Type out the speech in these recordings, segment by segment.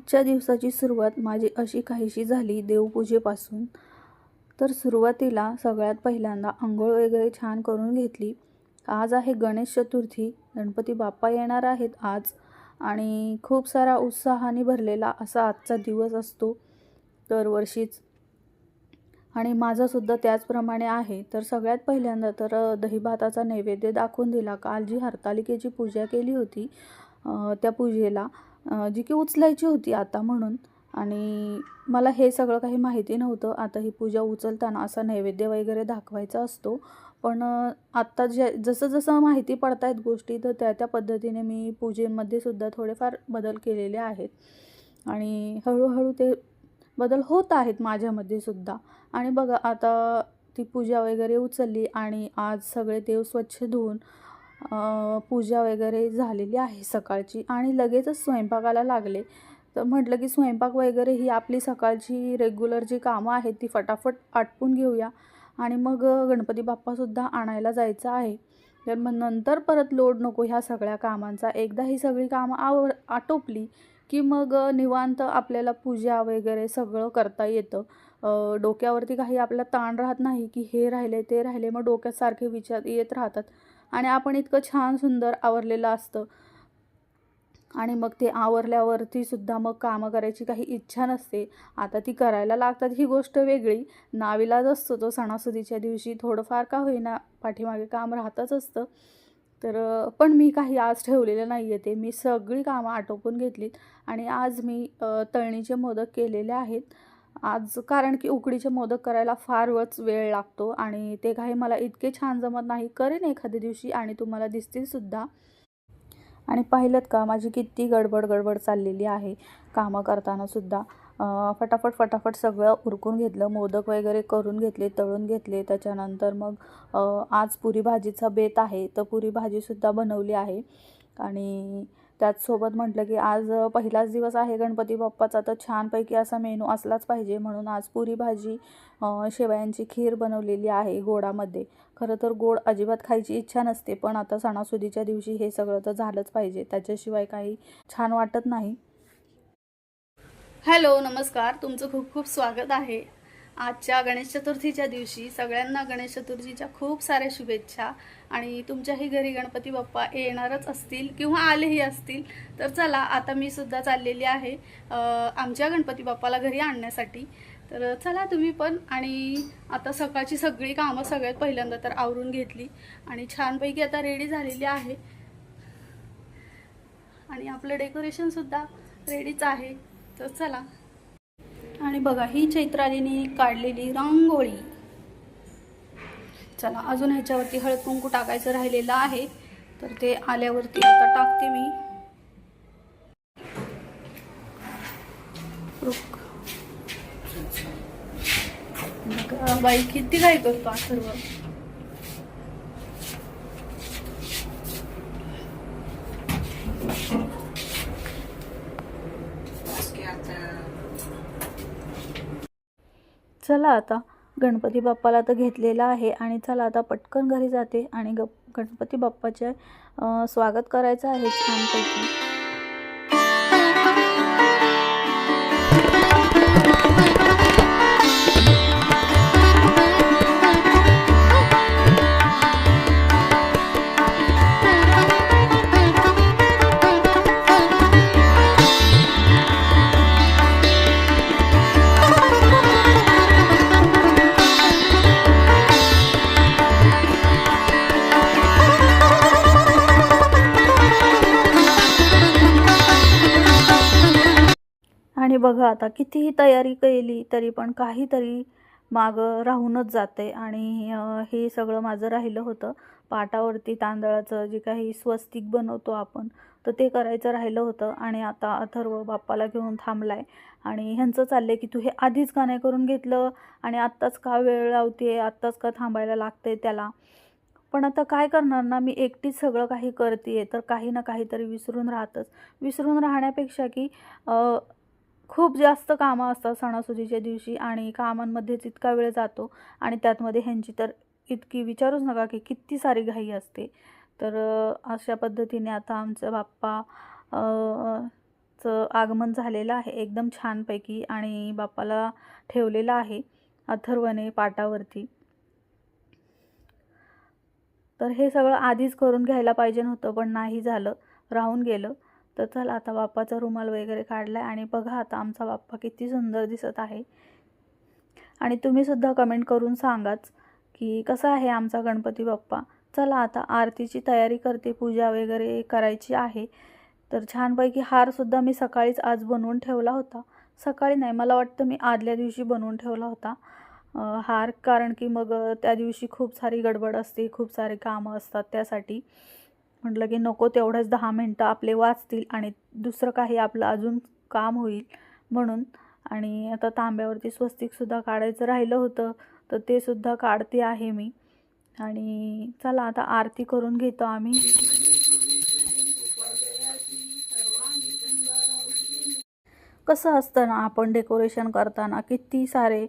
आजच्या दिवसाची सुरुवात माझी अशी काहीशी झाली देवपूजेपासून. तर सुरुवातीला सगळ्यात पहिल्यांदा आंघोळ वगैरे छान करून घेतली. आज आहे गणेश चतुर्थी. गणपती बाप्पा येणार आहेत आज. आणि खूप सारा उत्साहाने भरलेला असा आजचा दिवस असतो दरवर्षीच. आणि माझासुद्धा त्याचप्रमाणे आहे. तर सगळ्यात पहिल्यांदा तर दहीभाताचा नैवेद्य दाखवून दिला. काल जी हरतालिकेची पूजा केली होती त्या पूजेला. जी की उचलायची होती आता म्हणून. आणि मला हे सगळं काही माहिती नव्हतं. आता ही पूजा उचलताना असा नैवेद्य वगैरे दाखवायचा असतो. पण आत्ता जे जसं जसं माहिती पडत आहेत गोष्टी तर त्या त्या पद्धतीने मी पूजेमध्ये सुद्धा थोडेफार बदल केलेले आहेत. आणि हळूहळू ते बदल होत आहेत माझ्यामध्ये सुद्धा. आणि बघा आता ती पूजा वगैरे उचलली आणि आज सगळे देव स्वच्छ धुवून पूजा वगैरे झालेली आहे सकाळची आणि लगेचच स्वयंपाकाला लागले. तर म्हटलं की स्वयंपाक वगैरे ही आपली सकाळची रेग्युलर जी कामं आहेत ती फटाफट आटपून घेऊया. आणि मग गणपती बाप्पासुद्धा आणायला जायचं आहे. तर मग नंतर परत लोड नको ह्या सगळ्या कामांचा. एकदा ही सगळी कामं आव आटोपली की मग निवांत आपल्याला पूजा वगैरे सगळं करता येतं. डोक्यावरती काही आपला ताण राहत नाही की हे राहिले ते राहिले. मग डोक्यात सारखे विचार येत राहतात. आणि आपण इतकं छान सुंदर आवरलेलं असतं. आणि मग ते आवरल्यावरती सुद्धा मग कामं करायची काही इच्छा नसते. आता ती करायला लागतात ही गोष्ट वेगळी. नाविलाज असतो तो सणासुदीच्या दिवशी थोडंफार का होईना पाठीमागे काम राहतच असतं. तर पण मी काही आज ठेवलेलं नाही आहे ते. मी सगळी कामं आटोपून घेतलीत. आणि आज मी तळणीचे मोदक केलेले आहेत. आज कारण की उकडीचे मोदक करायला फारच वेळ लागतो आणि ते काही मला इतके छान जमत नाही. करेन एखाद्या दिवशी आणि तुम्हाला दिसतील सुद्धा. आणि पाहिलं का माझी किती गडबड गडबड चाललेली आहे कामं करताना सुद्धा. फटाफट फटाफट सगळं उरकून घेतलं मोदक वगैरे करून घेतले तळून घेतले. त्याच्यानंतर मग आज पुरी भाजीचा बेत आहे तर पुरी भाजीसुद्धा बनवली आहे. आणि त्याचसोबत म्हटलं की आज पहिलाच दिवस आहे गणपती बाप्पाचा तर छानपैकी असा मेनू असलाच पाहिजे. म्हणून आज पुरी भाजी शेवयांची खीर बनवलेली आहे गोडामध्ये. खरं तर गोड अजिबात खायची इच्छा नसते पण आता सणासुदीच्या दिवशी हे सगळं तर झालंच पाहिजे. त्याच्याशिवाय काही छान वाटत नाही. हॅलो नमस्कार. तुमचं खूप खूप स्वागत आहे. आजच्या गणेश चतुर्थीच्या दिवशी सगळ्यांना गणेश चतुर्थीच्या खूप साऱ्या शुभेच्छा. आणि तुमच्याही घरी गणपती बाप्पा येणारच असतील किंवा आलेही असतील तर चला आता मी सुद्धा चाललेली आहे आमच्या गणपती बाप्पाला घरी आणण्यासाठी. तर चला तुम्ही पण आणि आता सकाळची सगळी कामं सगळ्यात पहिल्यांदा तर आवरून घेतली. आणि छानपैकी आता रेडी झालेली आहे. आणि आपलं डेकोरेशनसुद्धा रेडीच आहे. तर चला. आणि बघा ही चैत्रालीने काढलेली रांगोळी. चला अजून ह्याच्यावरती हळद कुंकू टाकायचं राहिलेलं आहे. तर ते आल्यावरती आता टाकते मी. रुक. बाई किती काय करतो हा सर्व. चला आता. गणपती बाप्पाला तर घेतलेला आहे आणि चला आता पटकन घरी जाते आणि ग गणपती बाप्पाचे स्वागत करायचं आहे छानपैकी. आणि बघा आता कितीही तयारी केली तरी पण काहीतरी मागं राहूनच जाते. आणि हे सगळं माझं राहिलं होतं. पाटावरती तांदळाचं जे काही स्वस्तिक बनवतो आपण तर ते करायचं राहिलं होतं. आणि आता अथर्व बाप्पाला घेऊन थांबलाय. आणि ह्यांचं चाललं आहे की तू हे आधीच का नाही करून घेतलं? आणि आत्ताच का वेळ लावते आत्ताच का थांबायला लागते त्याला? पण आता काय करणार ना? मी एकटीच सगळं काही करते आहे तर काही ना काहीतरी विसरून राहतच. विसरून राहण्यापेक्षा की खूप जास्त कामं असतात सणासुदीच्या दिवशी आणि कामांमध्येच इतका वेळ जातो आणि त्यातमध्ये ह्यांची तर इतकी विचारूच नका की किती सारी घाई असते. तर अशा पद्धतीने आता आमचं बाप्पा चं आगमन झालेलं आहे एकदम छानपैकी आणि बाप्पाला ठेवलेलं आहे अथर्वने पाटावरती. तर हे सगळं आधीच करून घ्यायला पाहिजे नव्हतं पण नाही झालं. राहून गेलं. तर चला आता बाप्पाचा रुमाल वगैरे काढला आहे आणि बघा आता आमचा बाप्पा किती सुंदर दिसत आहे. आणि तुम्हीसुद्धा कमेंट करून सांगाच की कसा आहे आमचा गणपती बाप्पा? चला आता आरतीची तयारी करते पूजा वगैरे करायची आहे. तर छानपैकी हारसुद्धा मी सकाळीच आज बनवून ठेवला होता. सकाळी नाही मला वाटतं मी आदल्या दिवशी बनवून ठेवला होता हार. कारण की मग त्या दिवशी खूप सारी गडबड असते खूप सारे कामं असतात त्यासाठी. म्हटलं की नको तेवढंच दहा मिनटं आपले वाचतील आणि दुसरं काही आपलं अजून काम होईल म्हणून. आणि आता तांब्यावरती स्वस्तिकसुद्धा काढायचं राहिलं होतं तर ते सुद्धा काढते आहे मी. आणि चला आता आरती करून घेतो आम्ही. कसं असतं ना आपण डेकोरेशन करताना किती सारे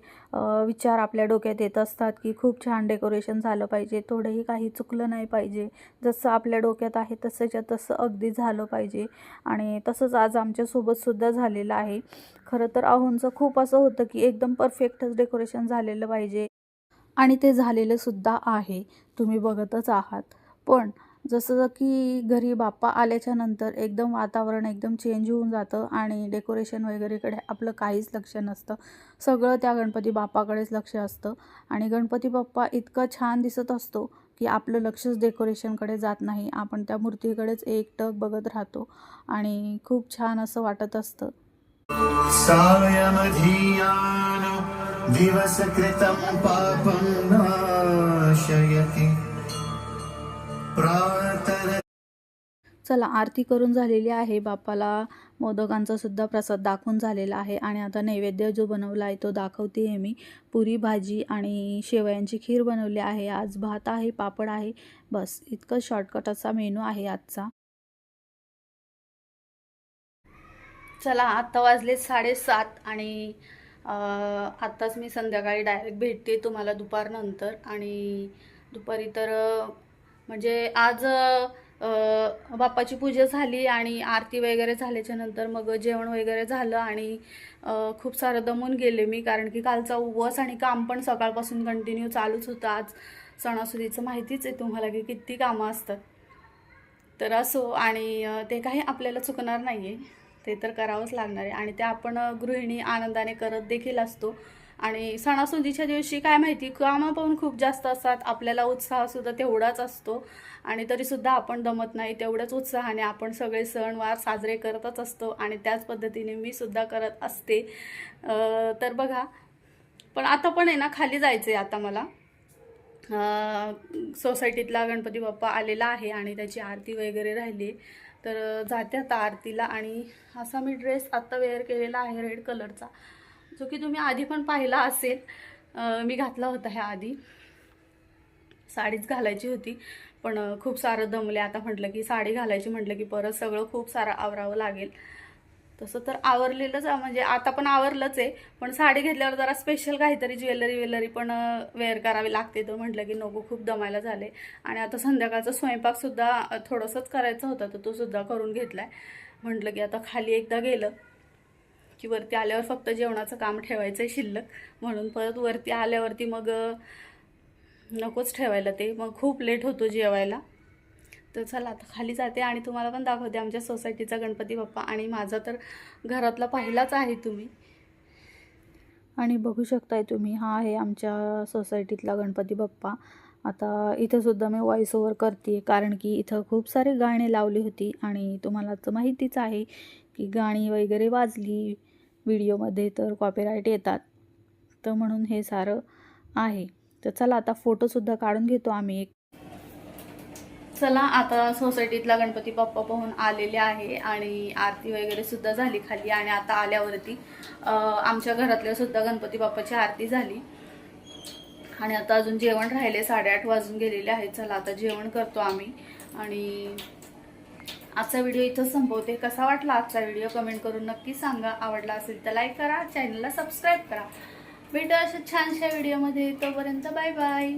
विचार आपल्या डोक्यात येत असतात की खूप छान डेकोरेशन झालं पाहिजे थोडंही काही चुकलं नाही पाहिजे. जसं आपल्या डोक्यात आहे तसंच्या तसं अगदी झालं पाहिजे. आणि तसंच आज आमच्यासोबतसुद्धा झालेलं आहे. खरं तर अहोंचं खूप असं होतं की एकदम परफेक्टच डेकोरेशन झालेलं पाहिजे. आणि ते झालेलं सुद्धा आहे. तुम्ही बघतच आहात. पण जसं की घरी बाप्पा आल्याच्यानंतर एकदम वातावरण एकदम चेंज होऊन जातं आणि डेकोरेशन वगैरेकडे आपलं काहीच लक्ष नसतं. सगळं त्या गणपती बाप्पाकडेच लक्ष असतं. आणि गणपती बाप्पा इतका छान दिसत असतो की आपलं लक्षच डेकोरेशनकडे जात नाही. आपण त्या मूर्तीकडेच एकटक बघत राहतो आणि खूप छान असं वाटत असतं. सायमधीयान दिवसकृतं पापं चला आरती करून झालेली आहे. बाप्पाला मोदकांचा सुद्धा प्रसाद दाखवून झालेला आहे. आणि आता नैवेद्य जो बनवला आहे तो दाखवते आहे मी. पुरी भाजी आणि शेवयांची खीर बनवली आहे. आज भात आहे पापड आहे. बस इतकं शॉर्टकट असा मेनू आहे आजचा. चला आत्ता वाजले साडेसात आणि आत्ताच मी संध्याकाळी डायरेक्ट भेटते तुम्हाला दुपारनंतर. आणि दुपारी तर म्हणजे आज बाप्पाची पूजा झाली आणि आरती वगैरे झाल्याच्यानंतर मग जेवण वगैरे झालं आणि खूप सारं दमून गेले मी. कारण की कालचा उपवास आणि काम पण सकाळपासून कंटिन्यू चालूच होतं. आज सणासुदीचं माहितीच आहे तुम्हाला की किती कामं असतात. तर असो आणि ते काही आपल्याला चुकणार नाही आहे ते तर करावंच लागणार आहे. आणि ते आपण गृहिणी आनंदाने करत देखील असतो. आणि सणासुदीच्या दिवशी काय माहिती कामं पण खूप जास्त असतात. आपल्याला उत्साहसुद्धा तेवढाच असतो. आणि तरीसुद्धा आपण दमत नाही. तेवढ्याच उत्साहाने आपण सगळे सणवार साजरे करतच असतो. आणि त्याच पद्धतीने मी सुद्धा करत असते. तर बघा. पण आता पण आहे ना खाली जायचं आहे आता मला. सोसायटीतला गणपती बाप्पा आलेला आहे आणि त्याची आरती वगैरे राहिली. तर जाते आता आरतीला आणि असा मी ड्रेस आत्ता वेअर केलेला आहे रेड कलरचा. जो की तुम्ही आधी पण पाहिला असेल मी घातला होता ह्या आधी. साडीच घालायची होती पण खूप सारं दमले. आता म्हटलं की साडी घालायची म्हटलं की परत सगळं खूप सारं आवरावं लागेल. तसं तर आवरलेलंच आहे, म्हणजे आता पण आवरलंच आहे पण साडी घेतल्यावर जरा स्पेशल काहीतरी ज्वेलरी वेलरी पण वेअर करावी लागते. तर म्हटलं की नको खूप दमायला झाले. आणि आता संध्याकाळचा स्वयंपाकसुद्धा थोडंसंच करायचा होता तर तो सुद्धा करून घेतला आहे म्हटलं की आता खाली एकदा गेलं की वरती आल्यावर फक्त जेवणाचं काम ठेवायचं आहे शिल्लक. म्हणून परत वरती आल्यावरती मग नकोच ठेवायला ते. मग खूप लेट होतो जेवायला. तर चला आता खाली जाते आणि तुम्हाला पण दाखवते आमच्या सोसायटीचा गणपती बाप्पा आणि माझा तर घरातला पहिलाच आहे तुम्ही. आणि बघू शकताय तुम्ही हा आहे आमच्या सोसायटीतला गणपती बाप्पा. आता इथंसुद्धा मी व्हॉइस ओव्हर करते कारण की इथं खूप सारे गाणी लावली होती आणि तुम्हाला तर माहितीच आहे की गाणी वगैरे वाजली व्हिडिओमध्ये तर कॉपीराईट येतात. तर म्हणून हे सारं आहे. तर चला आता फोटोसुद्धा काढून घेतो आम्ही एक. चला आता सोसायटीतला गणपती बाप्पा पाहून आलेले आहे आणि आरती वगैरे सुद्धा झाली खाली आणि आता आल्यावरती आमच्या घरातल्या सुद्धा गणपती बाप्पाची आरती झाली. आणि आता अजून जेवण राहिले साडेआठ वाजून गेलेले आहेत चला आता जेवण करतो आम्ही आणि आजचा व्हिडिओ इथं संपवते. कसा वाटला आजचा व्हिडिओ? कमेंट करून नक्की सांगा. आवडला असेल तर लाईक करा. चॅनलला सबस्क्राईब करा. भेटू अशा छानशा व्हिडिओमध्ये. तोपर्यंत बाय बाय